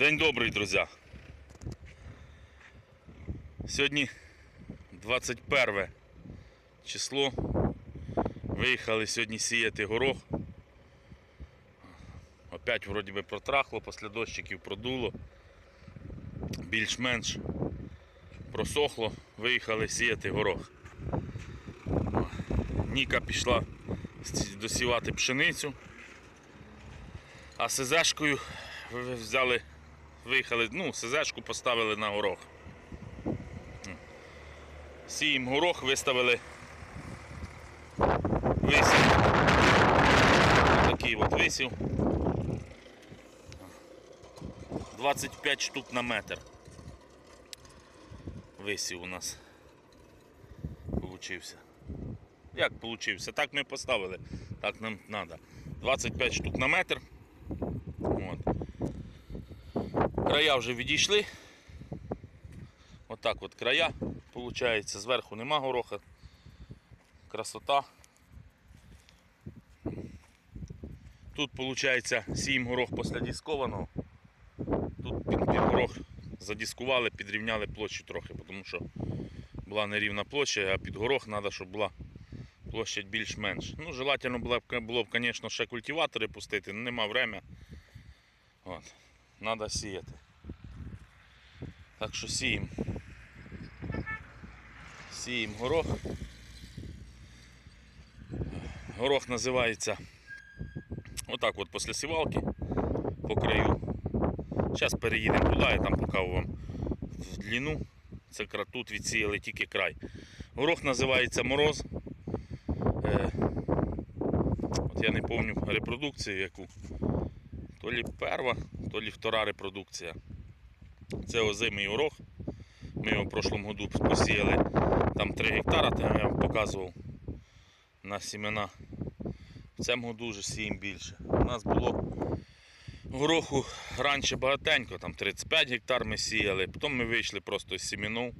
День добрий, друзі. Сьогодні 21 число. Виїхали сьогодні сіяти горох. Опять вроді би протрахло, після дощиків продуло. Більш-менш просохло, виїхали сіяти горох. Ніка пішла досівати пшеницю. А СЗшкою взяли, виїхали, ну, СЗшку поставили на горох. Сіємо горох, виставили висів. Такий от висів. 25 штук на метр. Висів у нас. Получився. Як получився? Так ми поставили. Так нам треба. 25 штук на метр. От. Края вже відійшли. Отак от края. Получається, зверху нема гороха. Красота. Тут виходить 7 горох після дискованого. Тут під, горох задіскували, підрівняли площу трохи, тому що була нерівна площа, а під горох треба, щоб була площадь більш-менш. Ну, желательно було б, звісно, ще культиватори пустити, але нема времени. Треба сіяти. Так що сіємо. Сіємо горох. Горох називається отак от після сівалки по краю. Зараз переїдемо туди, я там покажу вам в длину. Це тут відсіяли тільки край. Горох називається мороз. Е, от я не пам'ятаю репродукцію яку. То лі перша, то лі втора репродукція. Це озимий горох. Ми його в прошлому году посіяли там 3 гектара, то я вам показував на сімена. В цьому году вже сіємо більше. У нас було гороху раніше багатенько, там 35 гектар ми сіяли, потім ми вийшли просто з сімінов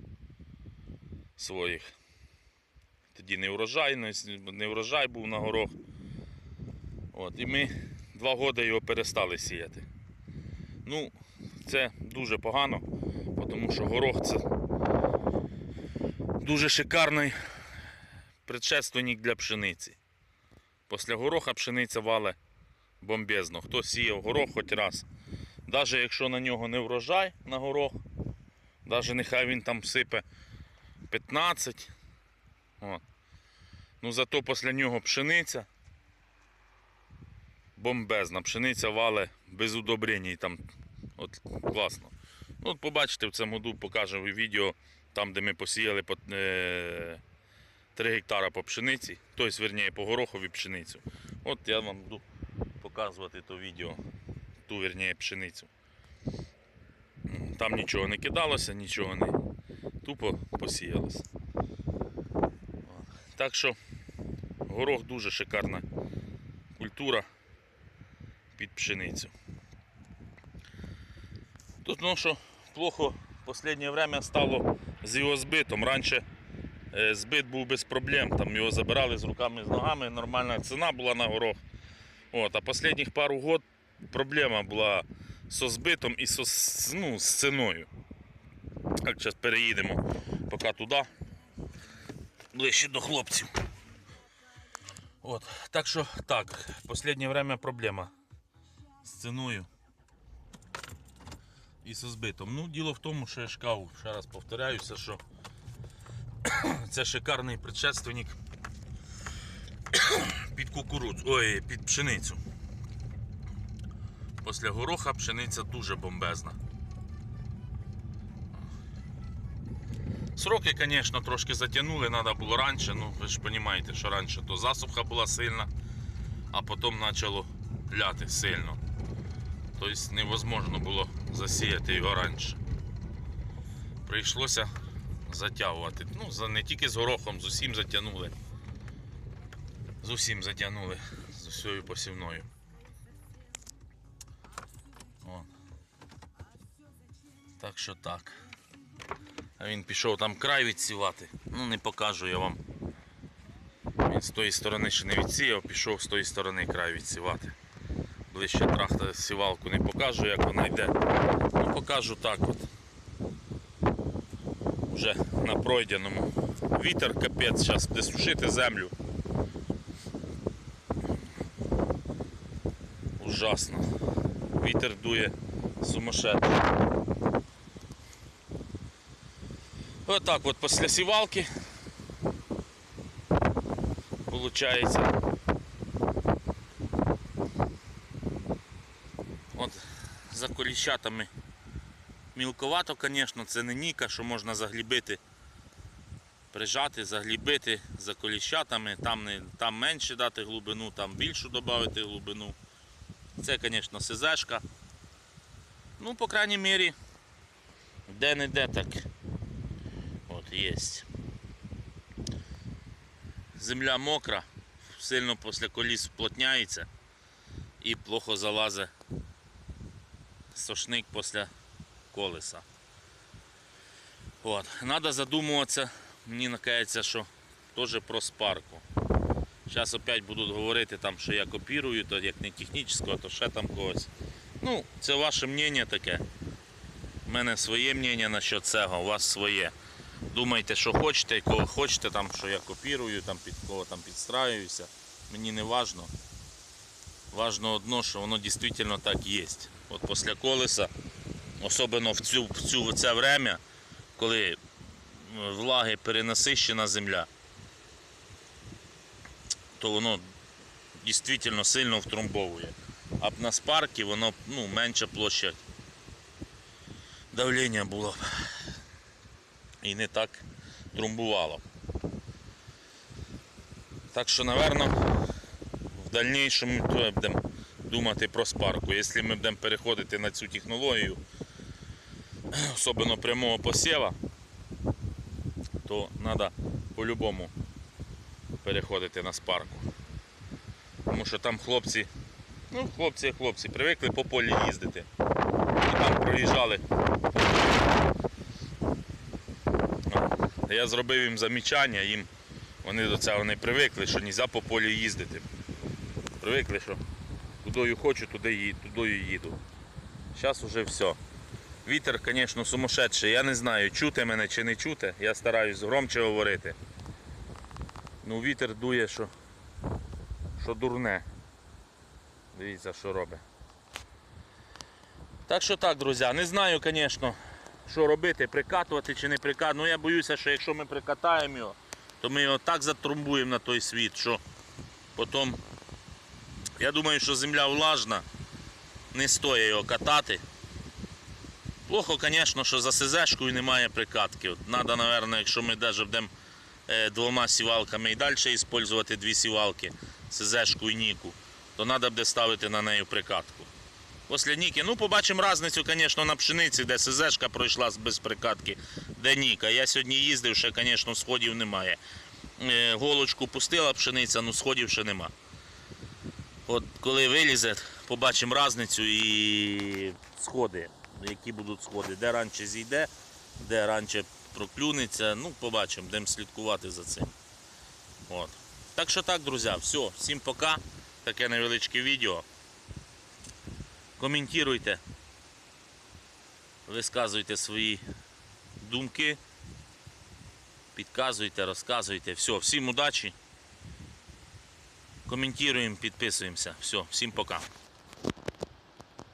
своїх. Тоді не урожай, не врожай був на горох. От, і ми два роки його перестали сіяти. Ну, це дуже погано, тому що горох це дуже шикарний предшественник для пшениці. Після гороха пшениця вале бомбезно. Хто сіяв горох хоч раз. Навіть якщо на нього не врожай на горох, навіть нехай він там сипе 15. От. Ну зато після нього пшениця бомбезна. Пшениця вале без удобрень. Там, от, класно. Ну, от побачите, в цьому году покажемо відео, там де ми посіяли по, е, 3 гектара по пшениці, тобто, верніше, по горохові пшеницю. От я вам буду показувати то відео, ту верніше, пшеницю. Там нічого не кидалося, нічого не тупо посіялося. Так що горох дуже шикарна культура під пшеницю. Тут ну що плохо в останнє время стало з його збитом. Раніше е, збит був без проблем, там його забирали з руками з ногами, нормальна ціна була на горох. От, а останніх пару год проблема була зі збитом і со, ну, з ціною. Так, зараз переїдемо поки туди, ближче до хлопців. От, так що так, в останнє время проблема з ціною і зі збитом. Ну, діло в тому, що я ж ще раз повторяюся, що це шикарний предшественник під кукурудзу, ой, під пшеницю. Після гороха пшениця дуже бомбезна. Сроки, звісно, трошки затягнули, треба було раніше, ну ви ж розумієте, що раніше то засуха була сильна, а потім почало ляти сильно. Тобто невозможно було засіяти його раніше. Прийшлося затягувати. Ну, не тільки з горохом, з усім затягнули. З усім затягнули, з усією посівною. О. Так що так. А він пішов там край відсівати. Ну не покажу я вам. Він з тої сторони ще не відсіяв, пішов з тої сторони край відсівати. Ближче трахта сівалку не покажу, як вона йде. Ну, покажу так от. Вже на пройденому. Вітер капець, зараз буде сушити землю. Ужасно. Вітер дує сумасшедший. Отак от після сівалки. Получається. От за коліщатами мілковато, звісно, це не ніка, що можна заглібити, прижати, заглібити за коліщатами, там, не, там менше дати глибину, там більшу додати глибину. Це, звісно, СЗшка. Ну, по крайній мірі, де-не-де так. От є. Земля мокра, сильно після коліс вплотняється і плохо залазить сошник після колеса. От. Надо задумуватися, мені кажеться, що теж про спарку. Зараз опять будуть говорити, там, що я копірую, то як не технічного, то ще там когось. Ну, це ваше мнення таке. У мене своє мнення насчет цього, у вас своє. Думайте, що хочете, кого хочете, там, що я копірую, там, під кого там підстраююся. Мені не важно. Важно одно, що воно дійсно так є. От після колеса, особливо в, цю, в, цю, в це время, коли е, влаги перенасищена земля, то воно дійсно сильно втрамбовує. А б на спаркі воно ну, менша площа давлення було б. І не так трамбувало. б. Так що, напевно, в дальнішому то будемо думати про спарку. Якщо ми будемо переходити на цю технологію, особливо прямого посіва, то треба по-любому переходити на спарку. Тому що там хлопці, ну хлопці, хлопці, привикли по полі їздити. І там проїжджали. Я зробив їм замічання, їм вони до цього не привикли, що не можна по полі їздити. Привикли, що куди хочу, туди, ї- їду. Зараз вже все. Вітер, звісно, сумасшедший. Я не знаю, чути мене чи не чути. Я стараюсь громче говорити. Ну вітер дує, що, що дурне. Дивіться, що робить. Так що так, друзі, не знаю, звісно, що робити, прикатувати чи не прикатувати. Ну я боюся, що якщо ми прикатаємо його, то ми його так затрумбуємо на той світ, що потім. Я думаю, що земля влажна, не стоїть його катати. Плохо, звісно, що за СЗшкою немає прикатки. От Надо, мабуть, якщо ми навіть будемо е, двома сівалками і далі використовувати дві сівалки, СЗшку і Ніку, то треба буде ставити на неї прикатку. Після Ніки, ну побачимо різницю, звісно, на пшениці, де СЗшка пройшла без прикатки, де Ніка. Я сьогодні їздив, ще, звісно, сходів немає. Е, Голочку пустила пшениця, ну сходів ще нема. От коли вилізе, побачимо різницю і сходи, які будуть сходи, де раніше зійде, де раніше проклюнеться. Ну, побачимо, будемо слідкувати за цим. От. Так що так, друзі, все, всім пока. Таке невеличке відео. Коментуйте, висказуйте свої думки, підказуйте, розказуйте. Все, всім удачі. Коментуємо, підписуємося. Все, всім пока.